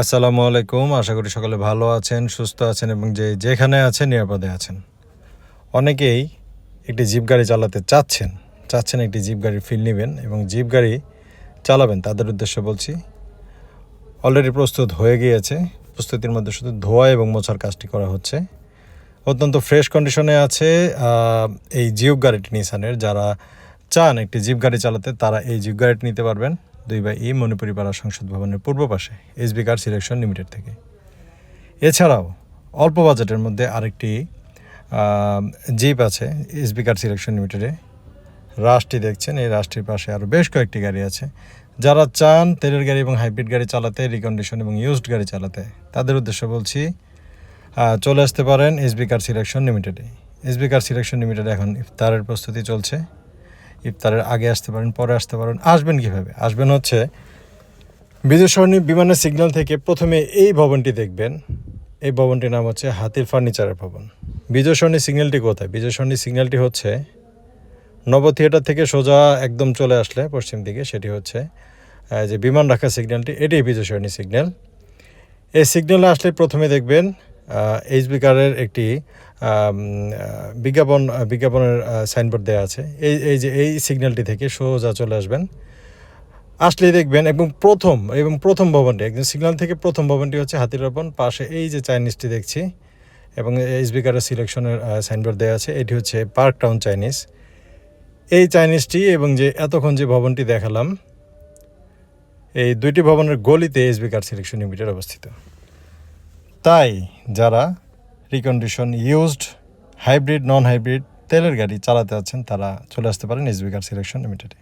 আসসালামু আলাইকুম। আশা করি সকলে ভালো আছেন, সুস্থ আছেন এবং যে যেখানে আছেন নিরাপদে আছেন। অনেকেই একটি জিপ গাড়ি চালাতে চাচ্ছেন চাচ্ছেন একটি জিপ গাড়ির ফিল নেবেন এবং জিপ গাড়ি চালাবেন। তাদের উদ্দেশ্যে বলছি অলরেডি প্রস্তুত হয়ে গিয়েছে। প্রস্তুতির মধ্যে শুধু ধোয়া এবং মোছার কাজটি করা হচ্ছে। অত্যন্ত ফ্রেশ কন্ডিশনে আছে এই জিপ গাড়িটি নিসানের যারা চান একটি জিপ গাড়ি চালাতে, তারা এই জিপ গাড়িটি নিতে পারবেন। দুই বাই ই মণিপুরি পাড়া সংসদ ভবনের পূর্ব পাশে এসবি কার সিলেকশন লিমিটেড থেকে। এছাড়াও অল্প বাজেটের মধ্যে আরেকটি জিপ আছে এসবি কার সিলেকশন লিমিটেডে রাশটি দেখছেন, এই রাশটির পাশে আরও বেশ কয়েকটি গাড়ি আছে। যারা চান তেলের গাড়ি এবং হাইব্রিড গাড়ি চালাতে রিকন্ডিশন এবং ইউজড গাড়ি চালাতে, তাদের উদ্দেশ্যে বলছি চলে আসতে পারেন এসবি কার সিলেকশন লিমিটেডে এসবি কার সিলেকশন লিমিটেডে এখন ইফতারের প্রস্তুতি চলছে। ইফতারের আগে আসতে পারেন, পরে আসতে পারেন, আসবেন কীভাবে? আসবেন হচ্ছে সরণি বিমানের সিগন্যাল থেকে প্রথমে এই ভবনটি দেখবেন। এই ভবনটির নাম হচ্ছে হাতির ফার্নিচারের ভবন। বিজয় সরণি সিগন্যালটি কোথায়? বিজয় সরণি সিগন্যালটি হচ্ছে নব থিয়েটার থেকে সোজা একদম চলে আসলে পশ্চিম দিকে, সেটি হচ্ছে যে বিমান রাখা সিগন্যালটি, এটাই বিজয় সরণি সিগন্যাল। এই সিগন্যালে আসলে প্রথমে দেখবেন এইচবি কারের একটি বিজ্ঞাপন বিজ্ঞাপনের সাইনবোর্ড দেওয়া আছে। এই এই যে, এই সিগন্যালটি থেকে সোজা চলে আসবেন। আসলেই দেখবেন এবং প্রথম এবং প্রথম ভবনটি, একদম সিগন্যাল থেকে প্রথম ভবনটি হচ্ছে হাতির ভবন। পাশে এই যে চাইনিজটি দেখছি, এবং এইচবি কারের সিলেকশনের সাইনবোর্ড দেওয়া আছে, এটি হচ্ছে পার্ক টাউন চাইনিজ এই চাইনিজটি এবং যে এতক্ষণ যে ভবনটি দেখালাম, এই দুইটি ভবনের গলিতে এসবি কার সিলেকশন লিমিটেড অবস্থিত। তাই যারা recondition used hybrid non hybrid তেলের গাড়ি চালাতে আছেন, তারা চলে আসতে পারেন এসবি কার সিলেকশন লিমিটেডে।